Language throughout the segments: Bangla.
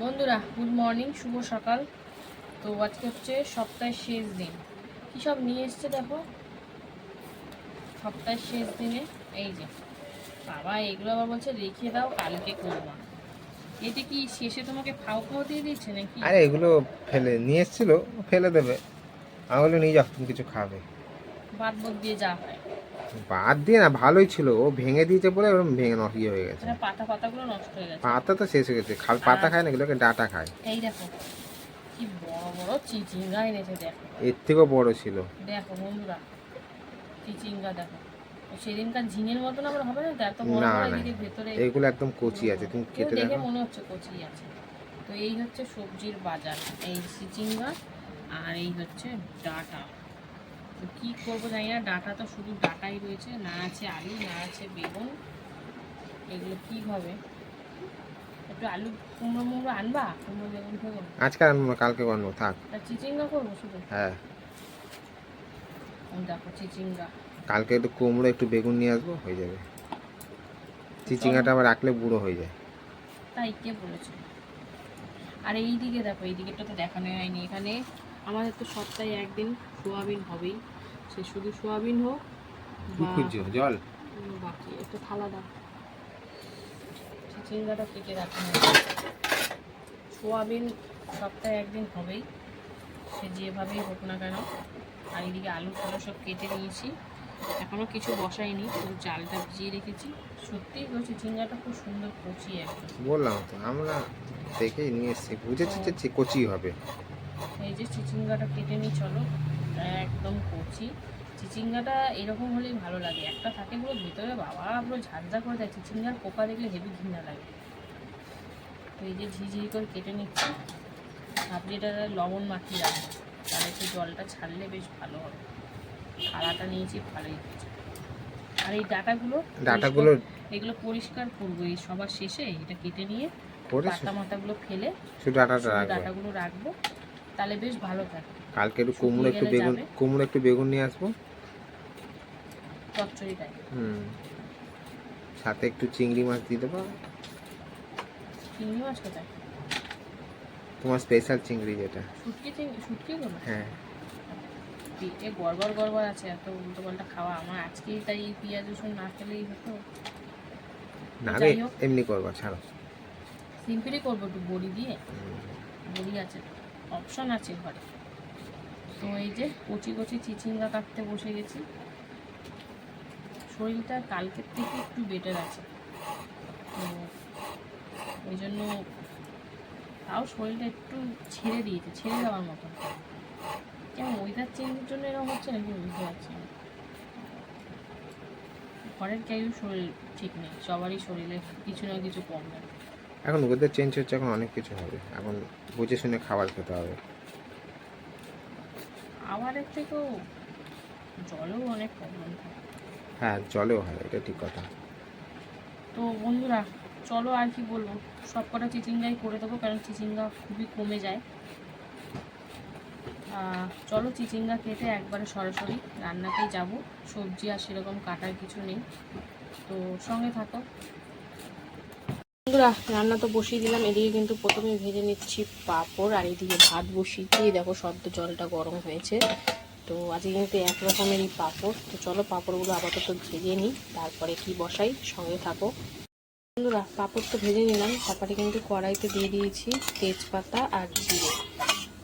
বন্ধুরা গুড মর্নিং শুভ সকাল। তো আজকে হচ্ছে সপ্তাহের শেষ দিন। কী সব নিয়ে এসছে দেখো? সপ্তাহের শেষ দিনে এই যে। বাবা এগুলো আবার বলছে রেখে দাও কালকে করবা এতে কি শেষে তোমাকে ফাও ফাও দিয়ে দিচ্ছে নাকি? আরে এগুলো ফেলে নিয়ে এসেছিল ফেলে দেবে। আমি বলল নিয়ে যাও তুমি কিছু খাবে। বাদ বোধ দিয়ে যা হয়। বাদ দিয়ে না ভালোই ছিল। ও ভেঙে দিয়েছে বলে ওরকম ভেঙে নষ্ট ইয়ে হয়ে গেছে। পাতা পাতাগুলো নষ্ট হয়ে গেছে। পাতা তো শেষ হয়ে গেছে। খাল পাতা খায় না এগুলোকে ডাটা খায়। এই দেখো কি বড় বড় চিচিঙ্গা এনেছে দেখো। এর থেকেও বড় ছিল। দেখো বন্ধুরা চিচিঙ্গা দেখো। সেদিনকার ঝিঙের মতন আবার হবে না? তো এত বড় বড় এদিকে ভেতরে এইগুলো একদম কচি আছে তুমি কেটে দেখো। মনে হচ্ছে কচি আছে। তো এই হচ্ছে সবজির বাজার এই চিচিঙ্গা আর এই হচ্ছে ডাটা। তো কি করব জানি না ডাটা তো শুধু ডাটাই রয়েছে না আছে আলু না আছে বেগুন এগুলো কি হবে? একটু আলু কুমড়ো মুমড়ো আনবা? কুমড়ো বেগুন ফেগুন? আজকে আনব না, কালকে বানবো থাক। চিচিঙ্গা করব শুধু? হ্যাঁ। দেখো চিচিঙ্গা। কালকে একটু কুমড়ো একটু বেগুন নিয়ে আসব হয়ে যাবে। চিচিঙ্গাটা আবার রাখলে বুড়ো হয়ে যায়। তাই কে বলেছে? আর এই দিকে দেখো এই দিকেটা তো দেখানো হয়নি। এখানে আমাদের তো সপ্তাহে একদিন সোয়াবিন হবেই। সে শুধু সোয়াবিন হোক জল? বাকি একটু থালা দাও। চিচিঙ্গাটা কেটে রাখুন সোয়াবিন সপ্তাহে একদিন হবেই। সে যেভাবেই হোক না কেন আর এইদিকে আলু ফালু সব কেটে নিয়েছি। এখনও কিছু বসাইনি শুধু চালটা ভিজিয়ে রেখেছি। সত্যিই ওই চিচিঙ্গাটা খুব সুন্দর কচি একদম। বললাম তো আমরা দেখেই নিয়ে এসেছি। বুঝেছি যে কচি হবে। এই যে চিচিঙ্গাটা কেটে নিই চলো। একদম কচি। চিচিঙ্গাটা এরকম হলেই ভালো লাগে। একটা থাকে পুরো ভিতরে বাবা পুরো ঝাঁঝা করে দেয়। চিচিঙ্গার পোকা দেখলে হেভি ঘৃণা লাগে। তো এই যে ঝিঝিরি করে কেটে নিচ্ছি। আপনি এটা লবণ মাখিয়ে রাখব। তাহলে একটু জলটা ছাড়লে বেশ ভালো হবে। থালাটা নিয়েছি ভালোই হয়েছে। আর এই ডাটাগুলো ডাটাগুলো এগুলো পরিষ্কার করব। এই সবার শেষে এটা কেটে নিয়ে পাতা মাথাগুলো ফেলে শুধু ডাটাটা ডাটাগুলো রাখব। তাহলে বেশ ভালো থাকে। কালকে একটু কুমড়ো একটু বেগুন কুমড়ো একটু বেগুন নিয়ে আসব। চচ্চড়ি টাইপ। হুম। সাথে একটু চিংড়ি মাছ দিয়ে দেবো। চিংড়ি মাছ কোথায়? তোমার স্পেশাল চিংড়ি যেটা। শুটকি চিংড়ি শুটকি গুলো হ্যাঁ। পেটে গড়বড় গড়বড় আছে এত উল্টো পাল্টা খাওয়া। আমার আজকেই তাই পেঁয়াজ রসুন না খেলেই হতো। না। এমনি করবা ছাড়ো। সিম্পলই করব একটু বড়ি দিয়ে। বড়ি আছে। অপশন আছে ঘরে। তো এই যে কচি কচি চিচিঙ্গা কাটতে বসে গেছি। শরীরটা কালকের থেকে একটু বেটার আছে। তো ওই জন্য তাও শরীরটা একটু ছেড়ে দিয়েছে, ছেড়ে দেওয়ার মতো কেমন ওয়েদার চেঞ্জের জন্য এরকম হচ্ছে নাকি বুঝতে পারছি না। ঘরের কেউ শরীর ঠিক নেই, সবারই শরীরে কিছু না কিছু প্রবলেম এখন ওদের চেঞ্জ হচ্ছে এখন অনেক কিছু হবে। এখন বুঝে শুনে খাবার খেতে হবে। খাবারের থেকেও জলেও অনেক প্রবলেম হ্যাঁ। জলেও হয় এটা ঠিক কথা। তো বন্ধুরা চলো আর কি বলব? সব কটা চিচিঙ্গাই করে দেবো কারণ চিচিঙ্গা খুবই কমে যায়। চলো চিচিঙ্গা কেটে একবারে সরাসরি রান্নাতেই যাব। সবজি আর সেরকম কাটার কিছু নেই। তো সঙ্গে থাকো। বন্ধুরা, রান্না তো বসিয়ে দিলাম। এদিকে কিন্তু প্রথমে ভেজে নিচ্ছি পাঁপড় আর এদিকে ভাত বসিয়ে দিয়ে দেখো সদ্য জলটা গরম হয়েছে। তো আজকে কিন্তু এক রকমেরই পাঁপড়। তো চলো পাঁপড়গুলো আপাতত ভেজে নিই, তারপরে কি বসাই সঙ্গে থাকো। বন্ধুরা, পাঁপড় তো ভেজে নিলাম। তারপরে কিন্তু কড়াইতে দিয়ে দিয়েছি তেজপাতা আর জিরে।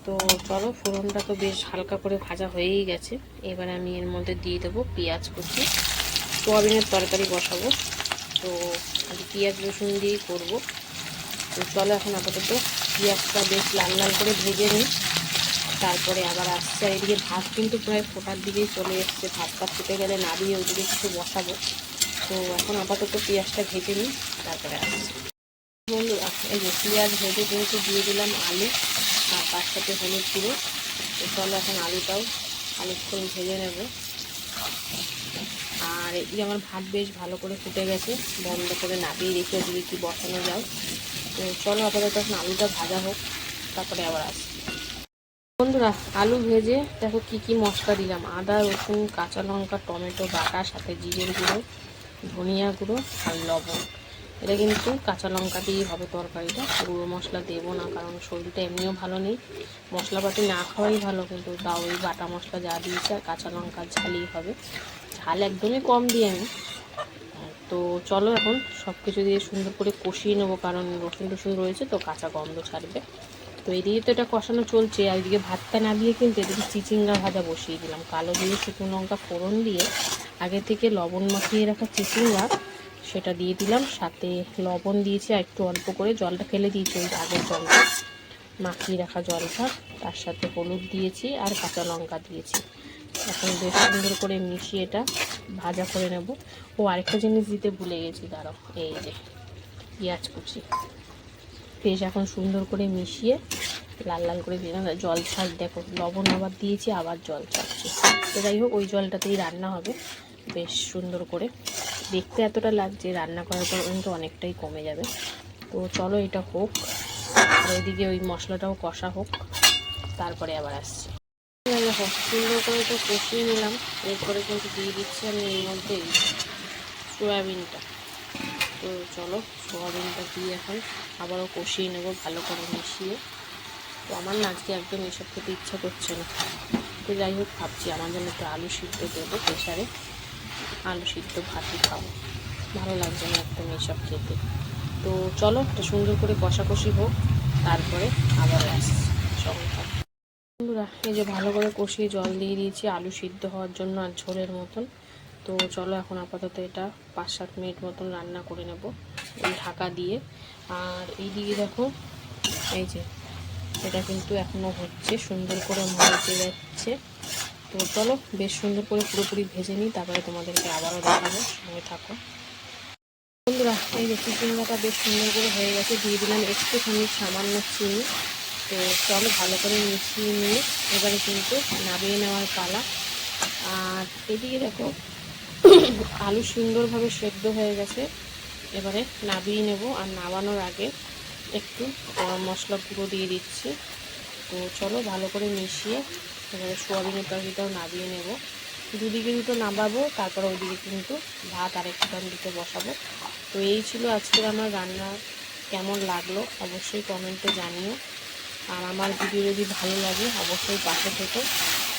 তো চলো ফোড়নটা তো বেশ হালকা করে ভাজা হয়েই গেছে। এবার আমি এর মধ্যে দিয়ে দেবো পেঁয়াজ কুচি। সোয়াবিনের তরকারি বসাবো। তো আজ পেঁয়াজ রসুন দিয়েই করব। তো চলো এখন আপাতত পেঁয়াজটা বেশ লাল লাল করে ভেজে নিই। তারপরে আবার আসছে আর এদিকে ভাত কিন্তু প্রায় ফোটার দিকেই চলে এসছে। ভাতটা ফুটে গেলে না দিয়ে ওদিকে কিছু বসাবো। তো এখন আপাতত পেঁয়াজটা ভেজে নিই, তারপরে আসছি। বন্ধুরা এই যে পেঁয়াজ ভেজে কিন্তু দিয়ে দিলাম আলু আর তার সাথে হলুদ গুঁড়ো, তো চলো এখন আলুটাও আলুক্ষণ ভেজে নেব। আর এদিকে আমার ভাত বেশ ভালো করে ফুটে গেছে। বন্ধ করে নাবিয়ে রেখে ওদিকে কি বসানো যায় তো চলো আপাতত এখন আলুটা ভাজা হোক, তারপরে আবার আসছি বন্ধুরা, আলু ভেজে দেখো কি কি মশলা দিলাম। আদা, রসুন, কাঁচা লঙ্কা, টমেটো, বাটা, সাথে জিরের গুঁড়ো, ধনিয়া গুঁড়ো আর লবণ। এটা কিন্তু কাঁচা লঙ্কা দিয়েই হবে তরকারিটা। গুঁড়ো মশলা দেবো না, কারণ শরীরটা এমনিও ভালো নেই। মশলাপাতি না খাওয়াই ভালো, কিন্তু তাও ওই বাটা মশলা যা দিয়েছে আর কাঁচা লঙ্কা ঝালই হবে। ঝাল একদমই কম দিই আমি তো চলো এখন সব কিছু দিয়ে সুন্দর করে কষিয়ে নেব, কারণ রসুন টসুন রয়েছে তো কাঁচা গন্ধ ছাড়বে। তো এদিকে তো এটা কষানো চলছে, আর এদিকে ভাতটা না দিয়ে কিন্তু এদিকে চিচিঙ্গা ভাজা বসিয়ে দিলাম। কালো দিয়ে শুকনো লঙ্কা ফোড়ন দিয়ে আগে থেকে লবণ মাখিয়ে রাখা চিচিঙ্গা সেটা দিয়ে দিলাম। সাথে লবণ দিয়েছি আর একটু অল্প করে। জলটা ফেলে দিয়েছি ওই আগের জলটা। মাখিয়ে রাখা জলটা। তার সাথে হলুদ দিয়েছি আর কাঁচা লঙ্কা দিয়েছি। এখন বেশ সুন্দর করে মিশিয়ে এটা ভাজা করে নেব। ও আরেকটা জিনিস দিতে ভুলে গেছি, দাঁড়াও। এই যে পেঁয়াজ কুচি। বেশ এখন সুন্দর করে মিশিয়ে লাল লাল করে দিলাম। জল ছাড়, দেখো লবণ আবার দিয়েছি, আবার জল ছাড়ছি। তো যাই হোক, ওই জলটাতেই রান্না হবে। বেশ সুন্দর করে দেখতে এতটা লাগছে, রান্না করার পর কিন্তু অনেকটাই কমে যাবে। তো চলো এটা হোক, আর ওইদিকে ওই মশলাটাও কষা হোক, তারপরে আবার আসছি। এই সুন্দর করে তো কষিয়ে নিলাম, এরপরে কিন্তু দিয়ে দিচ্ছি আমি এর মধ্যে সয়াবিনটা। তো চলো, সোয়াবিনটা দিয়ে এখন আবারও কষিয়ে নেব ভালো করে মিশিয়ে। তো আমার না আজকে একদম এসব খেতে ইচ্ছা করছে না। তো যাই হোক, ভাবছি আমার জন্য একটু আলু সিদ্ধ দেবো প্রেশারে আলু সিদ্ধ, ভাতই খাব। ভালো লাগছে না একদম এসব খেতে। তো চলো, একটা সুন্দর করে কষাকষি হোক, তারপরে আবার আসছি বন্ধুরা, এই যে ভালো করে কষিয়ে জল দিয়ে দিয়েছি আলু সিদ্ধ হওয়ার জন্য আর ঝোলের মতন। তো চলো, এখন আপাতত এটা পাঁচ সাত মিনিট মতন রান্না করে নেব এই ঢাকা দিয়ে। আর এই দিকে দেখো, এই যে, এটা কিন্তু এখনও হচ্ছে, সুন্দর করে মরে যাচ্ছে। তো চলো, বেশ সুন্দর করে পুরোপুরি ভেজে নিই, তারপরে তোমাদেরকে আবারও দেখাবো। সঙ্গে থাকো। বন্ধুরা, এই যে চিচিঙ্গাটা বেশ সুন্দর করে হয়ে গেছে, দিয়ে দিলাম একটুখানি সামান্য চিনি। তো চলো ভালো করে মিশিয়ে নিয়ে, এবারে কিন্তু নামিয়ে নেওয়ার পালা। আর এদিকে দেখো, আলু সুন্দরভাবে সেদ্ধ হয়ে গেছে। এবারে নাবিয়ে নেব, আর নামানোর আগে একটু মশলা গুঁড়ো দিয়ে দিচ্ছি। তো চলো ভালো করে মিশিয়ে এবারে সোয়াবিনের তরকারিটাও নামিয়ে নেব। দুদিকে দুটো নামাবো তারপর ওইদিকে কিন্তু ভাত আরেকটু দাম দিতে বসাবো। তো এই ছিল আজকের আমার রান্না, কেমন লাগল অবশ্যই কমেন্টে জানিও। আর আমার ভিডিও যদি ভালো লাগে, অবশ্যই পাশে থেকো।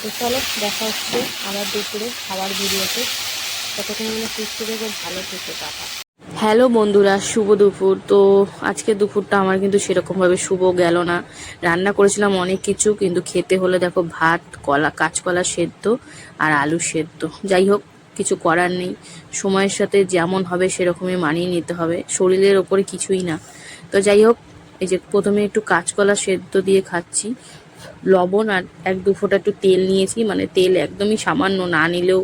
তো চলো, দেখা হচ্ছে আবার দুপুরে খাবার ভিডিওতে ততক্ষণ আমরা সুস্থ থেকো, ভালো থেকো টাকা হ্যালো বন্ধুরা, শুভ দুপুর। তো আজকে দুপুরটা আমার কিন্তু সেরকমভাবে শুভ গেল না। রান্না করেছিলাম অনেক কিছু, কিন্তু খেতে হলে দেখো ভাত, কলা, কাঁচকলা সেদ্ধ আর আলু সেদ্ধ। যাই হোক, কিছু করার নেই। সময়ের সাথে যেমন হবে সেরকমই মানিয়ে নিতে হবে। শরীরের ওপরে কিছুই না। তো যাই হোক, এই যে প্রথমে একটু কাঁচকলা সেদ্ধ দিয়ে খাচ্ছি। লবণ আর এক দু ফোঁটা একটু তেল নিয়েছি। মানে তেল একদমই সামান্য না নিলেও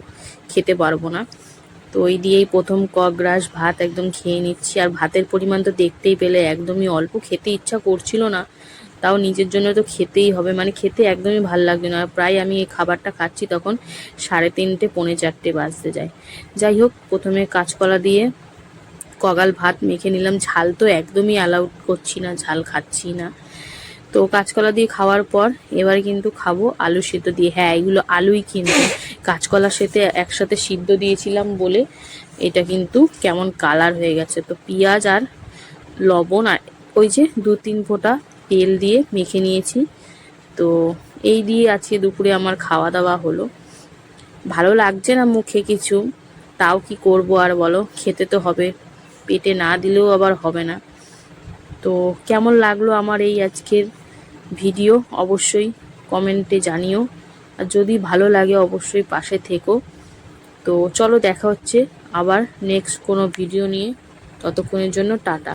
খেতে পারব না। তো ওই দিয়েই প্রথম ক গ্রাস ভাত একদম খেয়ে নিচ্ছি। আর ভাতের পরিমাণ তো দেখতেই পেলে, একদমই অল্প। খেতে ইচ্ছা করছিল না, তাও নিজের জন্য তো খেতেই হবে। মানে খেতে একদমই ভালো লাগছে না। প্রায় আমি এই খাবারটা খাচ্ছি তখন সাড়ে তিনটে, পৌনে চারটে বাজতে যায়। যাই হোক, প্রথমে কাঁচকলা দিয়ে কগাল ভাত মেখে নিলাম। ঝাল তো একদমই অ্যালাউড করছি না, ঝাল খাচ্ছি না। তো কাঁচকলা দিয়ে খাওয়ার পর এবার কিন্তু খাব আলু সিদ্ধ দিয়ে। হ্যাঁ এগুলো আলুই কিন্তু। কাঁচকলার সাথে একসাথে সিদ্ধ দিয়েছিলাম বলে এটা কিন্তু কেমন কালার হয়ে গেছে। তো পেঁয়াজ আর লবণ আর ওই যে দু তিন ফোঁটা তেল দিয়ে মেখে নিয়েছি। তো এই দিয়ে আজকে দুপুরে আমার খাওয়া দাওয়া হলো। ভালো লাগছে না মুখে কিছু। তাও কি করব আর বলো? খেতে তো হবে। পেটে না দিলেও আবার হবে না। তো কেমন লাগল আমার এই আজকের ভিডিও? অবশ্যই কমেন্টে জানিও। আর যদি ভালো লাগে অবশ্যই পাশে থেকো। তো চলো দেখা হচ্ছে আবার নেক্সট কোনো ভিডিও নিয়ে। ততক্ষণের জন্য টাটা।